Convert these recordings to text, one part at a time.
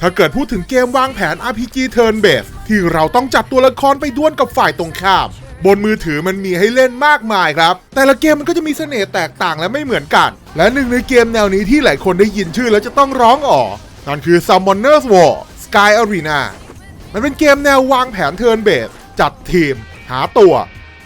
ถ้าเกิดพูดถึงเกมวางแผน RPG Turn Based ที่เราต้องจับตัวละครไปดวลกับฝ่ายตรงข้าม บนมือถือมันมีให้เล่นมากมายครับ แต่ละเกมมันก็จะมีเสน่ห์แตกต่างและไม่เหมือนกัน และหนึ่งในเกมแนวนี้ที่หลายคนได้ยินชื่อแล้วจะต้องร้องอ๋อนั่นคือ Summoner's War Sky Arena มันเป็นเกมแนววางแผน Turn Based จัดทีม หาตัว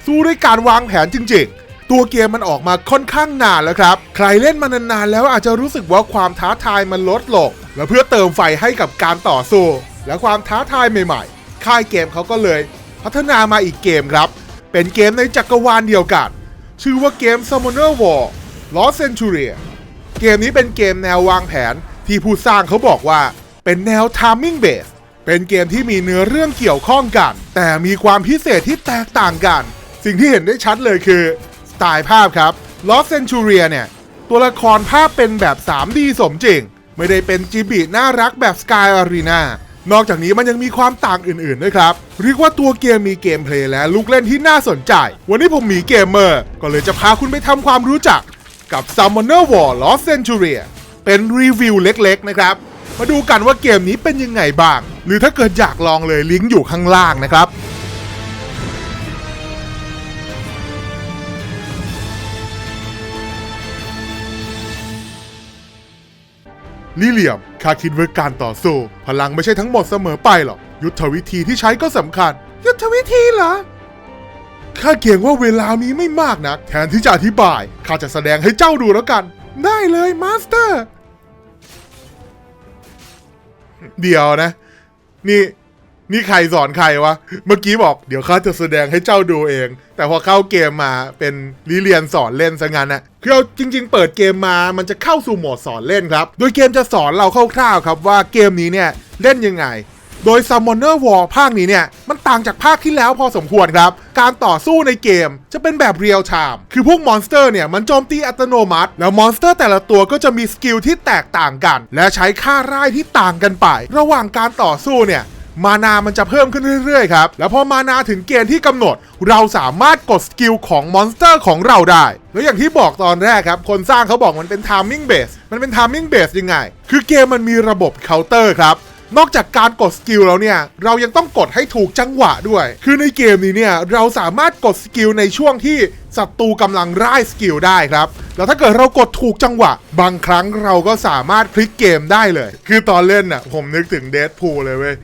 สู้ด้วยการวางแผนจริงๆ ตัวเกมมันออกมาค่อนข้างนานแล้วครับ ใครเล่นมานานๆแล้วอาจจะรู้สึกว่าความท้าทายมันลดลงและเพื่อเติมไฟให้กับการต่อสู้ และความท้าทายใหม่ๆ ค่ายเกมเขาก็เลย พัฒนามาอีกเกมครับ เป็นเกมในจักรวาลเดียวกัน ชื่อว่าเกม Summoner War Lost Centuria เกมนี้เป็นเกมแนววางแผนที่ผู้สร้างเขาบอกว่าเป็นแนว timing Base เป็นเกมที่มีเนื้อเรื่องเกี่ยวข้องกัน แต่มีความพิเศษที่แตกต่างกัน สิ่งที่เห็นได้ชัดเลยคือ ตล์ภาพครับ Lost Centuria เนี่ย ตัวละครภาพเป็นแบบ 3D สมจริง ไม่ได้เป็นจีบีน่ารักแบบ Sky Arena นอกจากนี้มันยังมีความต่างอื่นๆด้วยครับ เรียกว่าตัวเกมมีเกมเพลย์และลูกเล่นที่น่าสนใจ วันนี้ผมมีเกมเมอร์ ก็เลยจะพาคุณไปทำความรู้จักกับ Summoner War Lost Centuria เป็นรีวิวเล็กๆนะครับ มาดูกันว่าเกมนี้เป็นยังไงบ้าง หรือถ้าเกิดอยากลองเลยลิงก์อยู่ข้างล่างนะครับ ลิเหลี่ยมข้าคิดว่าการต่อสู้ พลังไม่ใช่ทั้งหมดเสมอไปหรอก ยุทธวิธีที่ใช้ก็สำคัญ ยุทธวิธีเหรอข้าเกรงว่าเวลามีไม่มากนะแทนที่จะอธิบายข้าจะแสดงให้เจ้าดูแล้วกัน ได้เลยมาสเตอร์ เดี๋ยวนะ นี่ นี่ใครสอนใครวะ เมื่อกี้บอกเดี๋ยวข้าจะแสดงให้เจ้าดูเอง แต่พอเข้าเกมมาเป็นลิเลียนสอนเล่นซะงั้นนะคือเอาจริง ๆ เปิดเกมมามันจะเข้าสู่โหมดสอนเล่นครับ โดยเกมจะสอนเราคร่าวๆครับว่าเกมนี้เนี่ยเล่นยังไง โดย Summoner War ภาคนี้เนี่ยมันต่างจากภาคที่แล้วพอสมควรครับ การต่อสู้ในเกมจะเป็นแบบเรียลไทม์คือพวกมอนสเตอร์เนี่ยมันโจมตีอัตโนมัติ แล้วมอนสเตอร์แต่ละตัวก็จะมีสกิลที่แตกต่างกัน และใช้ค่าร่ายที่ต่างกันไป ระหว่างการต่อสู้เนี่ย มานามันจะเพิ่มขึ้นเรื่อยๆครับ แล้วพอมานาถึงเกณฑ์ที่กำหนด เราสามารถกดสกิลของมอนสเตอร์ของเราได้ แล้วอย่างที่บอกตอนแรกครับ คนสร้างเขาบอกมันเป็น timing base มันเป็น timing base ยังไง คือเกมมันมีระบบเคาน์เตอร์ครับนอกจากการกดสกิลแล้วเนี่ย เรายังต้องกดให้ถูกจังหวะด้วย คือในเกมนี้เนี่ย เราสามารถกดสกิลในช่วงที่ศัตรูกำลังร่ายสกิลได้ครับ แล้วถ้าเกิดเรากดถูกจังหวะ บางครั้งเราก็สามารถพลิกเกมได้เลย คือตอนเล่นน่ะผมนึกถึงเด p พูเลยเว้ย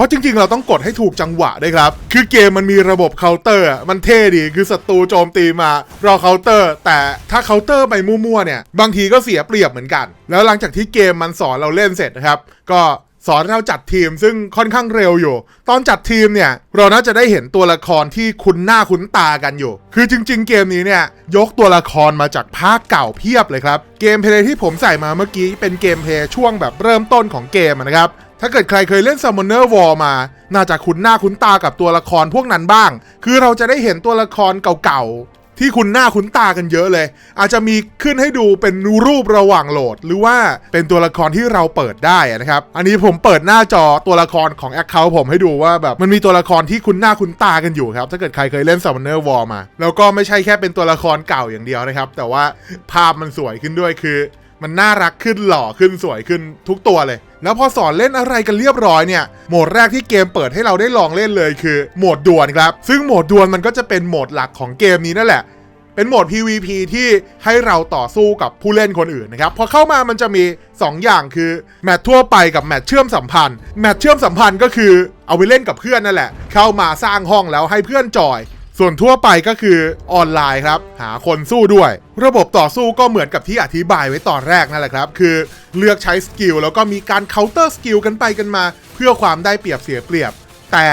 ราะจริงๆ เราต้องกดให้ถูกจังหวะด้วยครับ คือเกมมันมีระบบเคาน์เตอร์มันเท่ดีคือศัตรูโจมตีมาเราเคาน์เตอร์ แต่ถ้าเคาน์เตอร์ไปมั่วๆเนี่ยบางทีก็เสียเปรียบเหมือนกัน แล้วหลังจากที่เกมมันสอนเราเล่นเสร็จนะครับก็ สอนเราจัดทีมซึ่งค่อนข้างเร็วอยู่ ตอนจัดทีมเนี่ยเราน่าจะได้เห็นตัวละครที่คุ้นหน้าคุ้นตากันอยู่ คือจริง ๆ เกมนี้เนี่ยยกตัวละครมาจากภาคเก่าเพียบเลยครับ เกมเพลย์ที่ผมใส่มาเมื่อกี้เป็นเกมเพลย์ช่วงแบบเริ่มต้นของเกมนะครับ ถ้าเกิดใครเคยเล่น Summoner War มา น่าจะคุ้นหน้าคุ้นตากับตัวละครพวกนั้นบ้าง คือเราจะได้เห็นตัวละครเก่าๆ ที่คุ้นหน้าคุ้นตากันเยอะเลย อาจจะมีขึ้นให้ดูเป็นรูประหว่างโหลด หรือว่าเป็นตัวละครที่เราเปิดได้นะครับ อันนี้ผมเปิดหน้าจอตัวละครของ Account ผมให้ดูว่าแบบมันมีตัวละครที่คุ้นหน้าคุ้นตากันอยู่ครับ ถ้าเกิดใครเคยเล่น Summoner War มา แล้วก็ไม่ใช่แค่เป็นตัวละครเก่าอย่างเดียวนะครับ แต่ว่าภาพมันสวยขึ้นด้วยคือ มันน่ารักขึ้นหล่อขึ้นสวยขึ้นทุกตัวเลย แล้วพอสอนเล่นอะไรกันเรียบร้อยเนี่ยโหมดแรกที่เกมเปิดให้เราได้ลองเล่นเลยคือโหมดดวลครับซึ่งโหมดดวลมันก็จะเป็นโหมดหลักของเกมนี้นั่นแหละเป็นโหมด PVP ที่ให้เราต่อสู้กับผู้เล่นคนอื่นนะครับ พอเข้ามามันจะมี 2 อย่างคือแมตช์ทั่วไปกับแมตช์เชื่อมสัมพันธ์ แมตช์เชื่อมสัมพันธ์ก็คือเอาไปเล่นกับเพื่อนนั่นแหละ เข้ามาสร้างห้องแล้วให้เพื่อนจอย ส่วนทั่วไปก็คือออนไลน์ครับ หาคนสู้ด้วย ระบบต่อสู้ก็เหมือนกับที่อธิบายไว้ตอนแรกนั่นแหละครับ คือเลือกใช้สกิลแล้วก็มีการเคาน์เตอร์สกิลกันไปกันมา เพื่อความได้เปรียบเสียเปรียบ แต่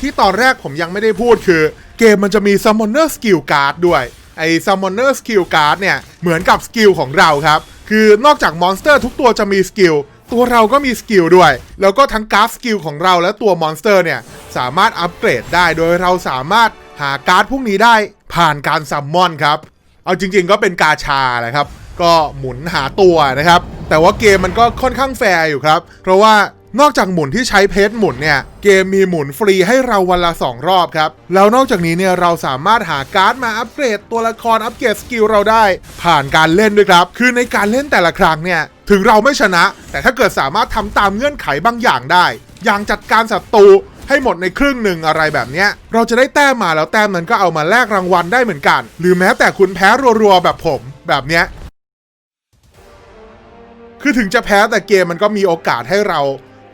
ที่ตอนแรกผมยังไม่ได้พูดคือ เกมมันจะมี Summoner Skill Card ด้วยไอ้ Summoner Skill Card เนี่ยเหมือนกับสกิลของเราครับ คือนอกจากมอนสเตอร์ทุกตัวจะมีสกิลตัวเราก็มีสกิลด้วย แล้วก็ทั้งการ์ดสกิลของเราและตัวมอนสเตอร์เนี่ยสามารถอัปเกรดได้โดยเราสามารถ หาการ์ดพวกนี้ได้ผ่านการซัมมอนครับ เอาจริง ๆ ก็เป็นกาชาแหละครับ ก็หมุนหาตัวนะครับ แต่ว่าเกมมันก็ค่อนข้างแฟร์อยู่ครับ เพราะว่านอกจากหมุนที่ใช้เพชรหมุนเนี่ย เกมมีหมุนฟรีให้เราวันละ 2 รอบครับ แล้วนอกจากนี้เนี่ยเราสามารถหาการ์ดมาอัปเกรดตัวละครอัปเกรดสกิลเราได้ ผ่านการเล่นด้วยครับ คือในการเล่นแต่ละครั้งเนี่ย ถึงเราไม่ชนะ แต่ถ้าเกิดสามารถทำตามเงื่อนไขบางอย่างได้ อย่างจัดการศัตรู ให้หมดในครึ่งหนึ่งอะไรแบบเนี้ย เราจะได้แต้มมาแล้วแต้มนั้นก็เอามาแลกรางวัลได้เหมือนกัน หรือแม้แต่คุณแพ้รัวๆแบบผมแบบเนี้ยคือถึงจะแพ้แต่เกมมันก็มีโอกาสให้เรา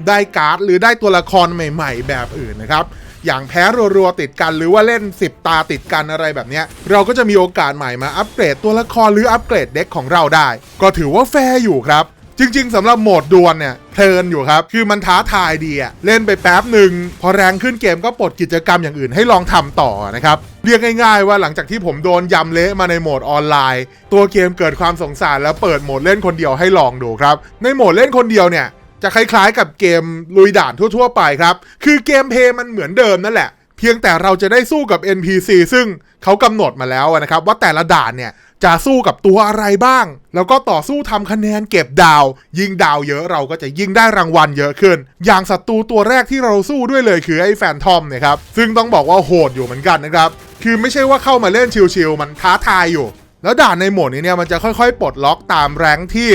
ได้การ์ด หรือได้ตัวละครใหม่ ๆ แบบอื่นนะครับ อย่างแพ้รัวๆติดกันหรือว่าเล่น 10 ตาติดกันอะไรแบบเนี้ยเราก็จะมีโอกาสใหม่มาอัปเกรดตัวละครหรืออัปเกรดเด็กของเราได้ ก็ถือว่าแฟร์อยู่ครับ จริง ๆสำหรับโหมดดวลเนี่ยเพลินอยู่ครับ คือมันท้าทายดีอะเล่นไปแป๊บหนึ่ง พอแรงขึ้นเกมก็ปลดกิจกรรมอย่างอื่นให้ลองทำต่อนะครับ เรียกง่ายๆว่าหลังจากที่ผมโดนยำเละมาในโหมดออนไลน์ ตัวเกมเกิดความสงสารแล้วเปิดโหมดเล่นคนเดียวให้ลองดูครับ ในโหมดเล่นคนเดียวเนี่ยจะคล้ายๆกับเกมลุยด่านทั่วๆ ไปครับ คือเกมเพย์มันเหมือนเดิมนั่นแหละ เพียงแต่เราจะได้สู้กับ NPC ซึ่ง เขากำหนดมาแล้วนะครับว่าแต่ละด่านเนี่ยจะสู้กับตัวอะไรบ้าง แล้วก็ต่อสู้ทำคะแนนเก็บดาว ยิงดาวเยอะเราก็จะยิ่งได้รางวัลเยอะขึ้น อย่างศัตรูตัวแรกที่เราสู้ด้วยเลยคือไอ้แฟนทอมเนี่ยครับ ซึ่งต้องบอกว่าโหดอยู่เหมือนกันนะครับ คือไม่ใช่ว่าเข้ามาเล่นชิลๆมันท้าทายอยู่ แล้วด่านในโหมดนี้เนี่ยมันจะค่อยๆ ปลดล็อกตามแรงที่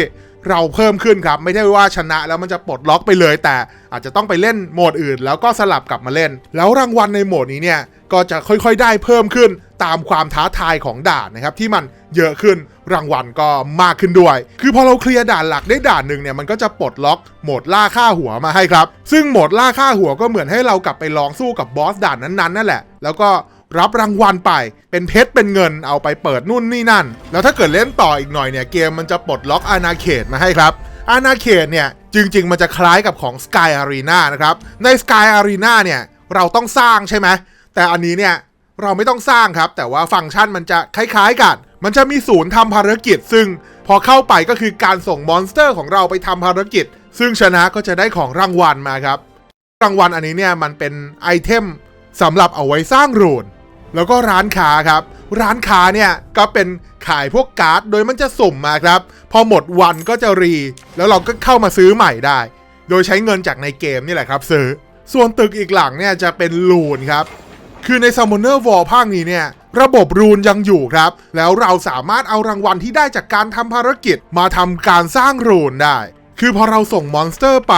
เราเพิ่มขึ้นครับ ไม่ได้ว่าชนะแล้วมันจะปลดล็อกไปเลย แต่อาจจะต้องไปเล่นโหมดอื่น แล้วก็สลับกลับมาเล่น แล้วรางวัลในโหมดนี้เนี่ยก็จะค่อยๆได้เพิ่มขึ้นตามความท้าทายของด่านนะครับที่มันเยอะขึ้นรางวัลก็มากขึ้นด้วย คือพอเราเคลียร์ด่านหลักได้ด่านหนึ่งเนี่ยมันก็จะปลดล็อกโหมดล่าค่าหัวมาให้ครับ ซึ่งโหมดล่าค่าหัวก็เหมือนให้เรากลับไปลองสู้กับบอสด่านนั้นๆนั่นแหละ แล้วก็ รับรางวัลไป เป็นเพชรเป็นเงินเอาไปเปิดนู่นนี่นั่น แล้วถ้าเกิดเล่นต่ออีกหน่อยเนี่ยเกมมันจะปลดล็อกอาณาเขตมาให้ครับอาณาเขตเนี่ยจริง ๆ มันจะคล้ายกับของ Sky Arena นะครับใน Sky Arena เนี่ยเราต้องสร้างใช่ไหมแต่อันนี้เนี่ยเราไม่ต้องสร้างครับ แต่ว่าฟังก์ชันมันจะคล้ายๆกัน มันจะมีศูนย์ทำภารกิจ ซึ่งพอเข้าไปก็คือการส่งมอนสเตอร์ของเราไปทำภารกิจ ซึ่งชนะก็จะได้ของรางวัลมาครับ รางวัลอันนี้เนี่ยมันเป็นไอเทมสำหรับเอาไว้สร้างรูน แล้วก็ร้านค้าครับ ร้านค้าเนี่ยก็เป็นขายพวกการ์ดโดยมันจะสุ่มมาครับ พอหมดวันก็จะรี แล้วเราก็เข้ามาซื้อใหม่ได้ โดยใช้เงินจากในเกมนี่แหละครับซื้อ ส่วนตึกอีกหลังเนี่ยจะเป็นรูนครับ คือใน Summoner War ภาคนี้เนี่ยระบบรูนยังอยู่ครับ แล้วเราสามารถเอารางวัลที่ได้จากการทำภารกิจมาทำการสร้างรูนได้ คือพอเราส่งมอนสเตอร์ไป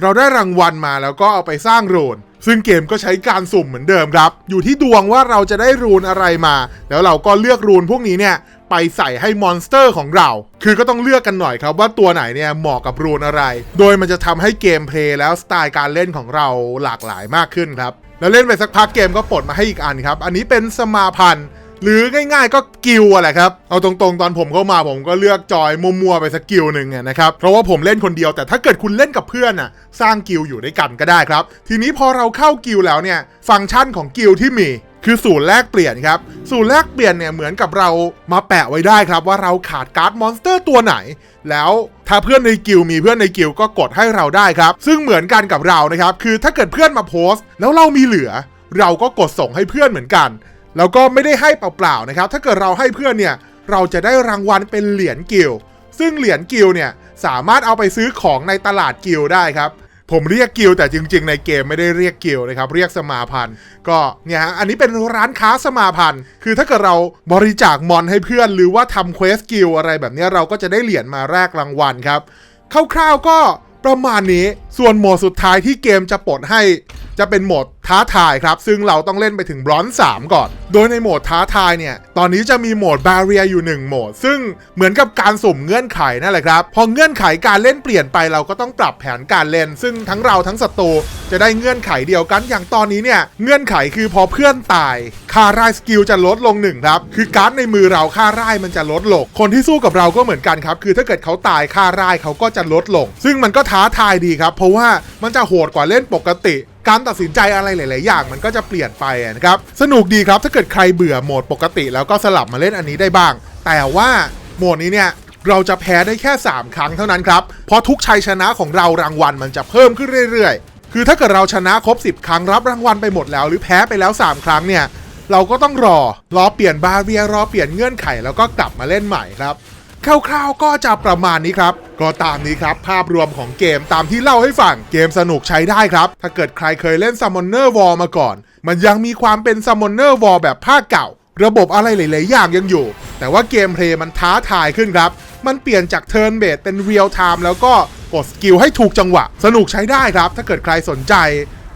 เราได้รางวัลมาแล้วก็เอาไปสร้างรูน ซึ่งเกมก็ใช้การสุ่มเหมือนเดิมครับ อยู่ที่ดวงว่าเราจะได้รูนอะไรมา แล้วเราก็เลือกรูนพวกนี้เนี่ยไปใส่ให้มอนสเตอร์ของเรา คือก็ต้องเลือกกันหน่อยครับว่าตัวไหนเนี่ยเหมาะกับรูนอะไร โดยมันจะทำให้เกมเพลย์แล้วสไตล์การเล่นของเราหลากหลายมากขึ้นครับ แล้วเล่นไปสักพักเกมก็ปลดมาให้อีกอันครับ อันนี้เป็นสมาพันธ์ หรือง่ายๆก็กิลอะไรครับ เอาตรงๆ ตอนผมเข้ามาผมก็เลือกจอยมัวๆไปสักกิลหนึ่งนะครับ เพราะว่าผมเล่นคนเดียวแต่ถ้าเกิดคุณเล่นกับเพื่อนอะสร้างกิลอยู่ด้วยกันก็ได้ครับ ทีนี้พอเราเข้ากิลแล้วเนี่ย ฟังก์ชันของกิลที่มีคือศูนย์แลกเปลี่ยนครับ ศูนย์แลกเปลี่ยนเนี่ยเหมือนกับเรามาแปะไว้ได้ครับว่าเราขาดการ์ดมอนสเตอร์ตัวไหน แล้วถ้าเพื่อนในกิลมีเพื่อนในกิลก็กดให้เราได้ครับ ซึ่งเหมือนกันกับเรานะครับ คือถ้าเกิดเพื่อนมาโพสต์ แล้วเรามีเหลือ เราก็กดส่งให้เพื่อนเหมือนกัน แล้วก็ไม่ได้ให้เปล่าๆนะครับ ถ้าเกิดเราให้เพื่อนเนี่ย เราจะได้รางวัลเป็นเหรียญกิลซึ่งเหรียญกิลเนี่ยสามารถเอาไปซื้อของในตลาดกิลได้ครับ ผมเรียกกิลแต่จริง ๆ ในเกมไม่ได้เรียกกิลนะครับ เรียกสมาพันธ์ ก็เนี่ยฮะอันนี้เป็นร้านค้าสมาพันธ์ คือถ้าเกิดเราบริจาคมอนให้เพื่อน หรือว่าทำเควสกิลอะไรแบบนี้เราก็จะได้เหรียญมาแลกรางวัลครับคร่าวๆก็ประมาณนี้ส่วนโหมดสุดท้ายที่เกมจะปลดให้ จะเป็นโหมดท้าทายครับ ซึ่งเราต้องเล่นไปถึงบรอนซ์3ก่อน โดยในโหมดท้าทายเนี่ย ตอนนี้จะมีโหมดบาเรียอยู่ 1 โหมด ซึ่งเหมือนกับการสุ่มเงื่อนไขนั่นแหละครับ พอเงื่อนไขการเล่นเปลี่ยนไปเราก็ต้องปรับแผนการเล่น ซึ่งทั้งเราทั้งศัตรูจะได้เงื่อนไขเดียวกัน อย่างตอนนี้เนี่ย เงื่อนไขคือพอเพื่อนตายค่าร่ายสกิลจะลดลงหนึ่งครับ คือการ์ดในมือเราค่าร่ายมันจะลดลง คนที่สู้กับเราก็เหมือนกันครับ คือถ้าเกิดเขาตายค่าร่ายเขาก็จะลดลง ซึ่งมันก็ท้าทายดีครับ เพราะว่ามันจะโหดกว่าเล่นปกติ การตัดสินใจอะไรหลาย ๆ อย่างมันก็จะเปลี่ยนไปนะครับ สนุกดีครับถ้าเกิดใครเบื่อโหมดปกติ แล้วก็สลับมาเล่นอันนี้ได้บ้าง แต่ว่าโหมดนี้เนี่ยเราจะแพ้ได้แค่ 3 ครั้งเท่านั้นครับเพราะทุกชัยชนะของเรารางวัลมันจะเพิ่มขึ้นเรื่อย ๆ คือถ้าเกิดเราชนะครบ 10 ครั้งรับรางวัลไปหมดแล้ว หรือแพ้ไปแล้ว 3 ครั้งเนี่ยเราก็ต้องรอรอเปลี่ยนบาเรียรอเปลี่ยนเงื่อนไขแล้วก็กลับมาเล่นใหม่ครับ คร่าวๆก็จะประมาณนี้ครับ ก็ตามนี้ครับ ภาพรวมของเกมตามที่เล่าให้ฟังเกมสนุกใช้ได้ครับ ถ้าเกิดใครเคยเล่น Summoner War มาก่อน มันยังมีความเป็น Summoner War แบบภาคเก่า ระบบอะไรหลาย ๆ อย่างยังอยู่ แต่ว่าเกมเพลย์มันท้าทายขึ้นครับ มันเปลี่ยนจากเทิร์นเบสเป็นเรียลไทม์แล้วก็กดสกิลให้ถูกจังหวะ สนุกใช้ได้ครับ ถ้าเกิดใครสนใจ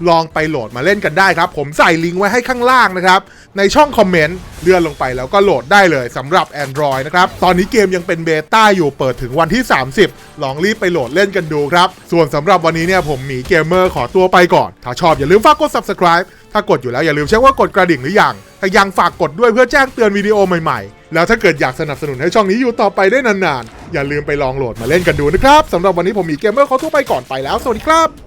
ลองไปโหลดมาเล่นกันได้ครับ ผมใส่ลิงก์ไว้ให้ข้างล่างนะครับ ในช่องคอมเมนต์เลื่อนลงไปแล้วก็โหลดได้เลยสำหรับ Android นะครับ ตอนนี้เกมยังเป็นเบต้าอยู่เปิดถึงวันที่ 30 ลองรีบไปโหลดเล่นกันดูครับ ส่วนสำหรับวันนี้เนี่ยผมหมีเกมเมอร์ขอตัวไปก่อน ถ้าชอบอย่าลืมฝากกด subscribe ถ้ากดอยู่แล้วอย่าลืมเช็คว่ากดกระดิ่งหรือยัง ถ้ายังฝากกดด้วยเพื่อแจ้งเตือนวิดีโอใหม่ๆ แล้วถ้าเกิดอยากสนับสนุนให้ช่องนี้อยู่ต่อไปได้นานๆ อย่าลืมไปลองโหลดมาเล่นกันดูนะครับสำหรับวันนี้ผมหมีเกมเมอร์ขอตัวไปก่อนไปแล้วสวัสดีครับ